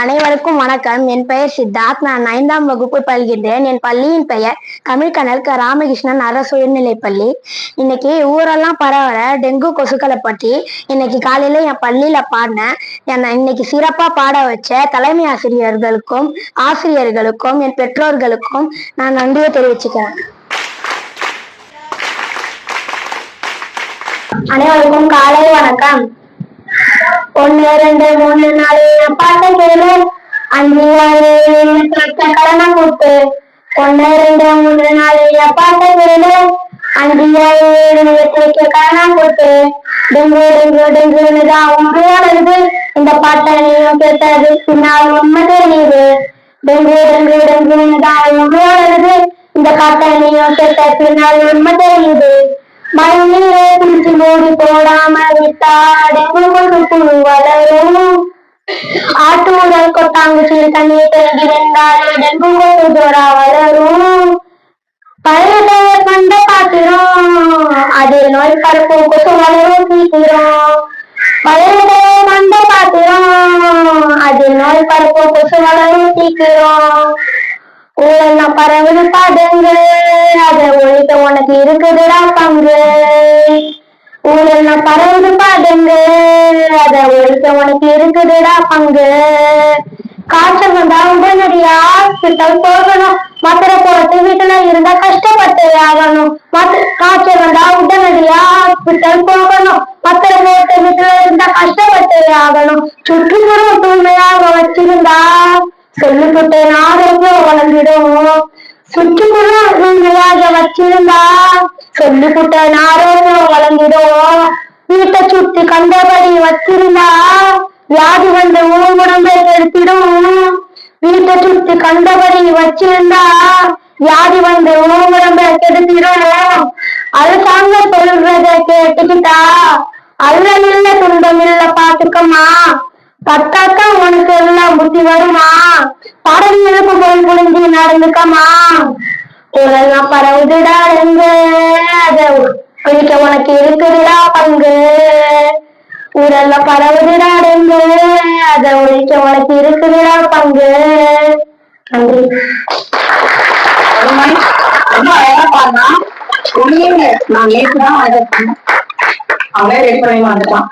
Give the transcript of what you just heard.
அனைவருக்கும் வணக்கம். என் பெயர் சித்தார்த். நான் ஐந்தாம் வகுப்பு பல்கின்றேன் என் பள்ளியின் பெயர் தமிழ்கணல் க. ராமகிருஷ்ணன் அரசு உயர்நிலைப்பள்ளி. இன்னைக்கு ஊரெல்லாம் பரவல. டெங்கு கொசுக்களை பற்றி இன்னைக்கு காலையில என் பள்ளியில பாடினேன். என்னை இன்னைக்கு சிறப்பா பாட வச்ச தலைமை ஆசிரியர்களுக்கும் ஆசிரியர்களுக்கும் என் பெற்றோர்களுக்கும் நான் நன்றியை தெரிவிச்சுக்கிறேன். அனைவருக்கும் காலை வணக்கம். ஒன்னு ரெண்டு மூணு நாலு பாட்டு கேளு அஞ்சு ஆறு ஏழு எட்டு கடனை கூட்டு ஒன்னு ரெண்டு மூணு நாலு பாட்டு கேளு அஞ்சு ஆறு ஏழு எட்டு கடனை கூட்டு டெங்கு டெங்கு டெங்குன்னு தான் உங்களோடது இந்த பாட்டை நீயும் கேட்டது பின்னால் உண்மை தெரியுது டெங்கு டெங்கு டெங்குன்னு தான் உங்களோடது இந்த பாட்டை நீயும் கேட்ட பின்னால் உண்மை தெரியுது மழை குளிச்சு மூடி போடாம விட்டா டெங்கு கொண்டு ஆட்டு உடல் கொட்டாங்குச்சி தண்ணீர் தேங்கி நின்றாலே டெங்கு கொண்டு ஜோரா வளரும் பழையதை கண்ட பாத்திரம் அது நோய் பரப்பு கொசு வளரும் சீக்கிரம் பழையதை கண்ட பாத்திரம் அது நோய் பரப்பு கொசு வளரும் சீக்கிரம் ஊழல்னா பரவுது பாடுங்க அத ஒழிக்க உனக்கு இருக்குதுடா பங்கு ஊழல்னா பரவுது பாடுங்க உனக்கு இருக்குதுடா பங்கு. காய்ச்சல் வந்தா உடனடியா ஹாஸ்பிட்டல் போகணும் மதுரை போறது வீட்டுல இருந்தா கஷ்டப்பட்டு ஆகணும். காய்ச்சல் வந்தா உடனடியா ஹாஸ்பிட்டல் போகணும் மதுரை போட்டு வீட்டுல இருந்தா கஷ்டப்பட்டு ஆகணும். சுற்றுப்புறம் தூய்மையாக வச்சிருந்தா சொல்லிவிட்டேன் ஆரோக்கியம் வளர்ந்துடும். சுற்றுப்புறம் தூய்மையாக வச்சிருந்தா சொல்லிவிட்டேன் ஆரோக்கியம் வளர்ந்துடும். வீட்டை சுத்தி கண்டபடி வச்சிருந்தா வியாதி வந்த உன் உடம்பை எடுத்திடும். வீட்டை சுத்தி கண்டபடி வச்சிருந்தா வியாதி வந்த உன் உடம்பை கெடுத்திடும் அரசாங்க சொல்றத கேட்டுக்கிட்டா அல்ல இல்ல துன்பம் இல்ல பாத்துக்கம்மா. பத்தாக்கா உனக்கு எல்லாம் புத்தி வருமா? படம் இழுப்பு போல் புரிஞ்சு நடந்துக்கமா உலகம் பரவுதுடா எங்க அத உனக்கு இருக்குதுடா பங்கு. ஊரெல்லாம் பரவுதுடா எங்க அதை ஒழிக்க உனக்கு இருக்குதுடா பங்கு. நன்றி. ரொம்ப அழகா ஒண்ணுமே நான் நேற்று தான் அவன் ரெடி பண்ணி வந்துட்டான்.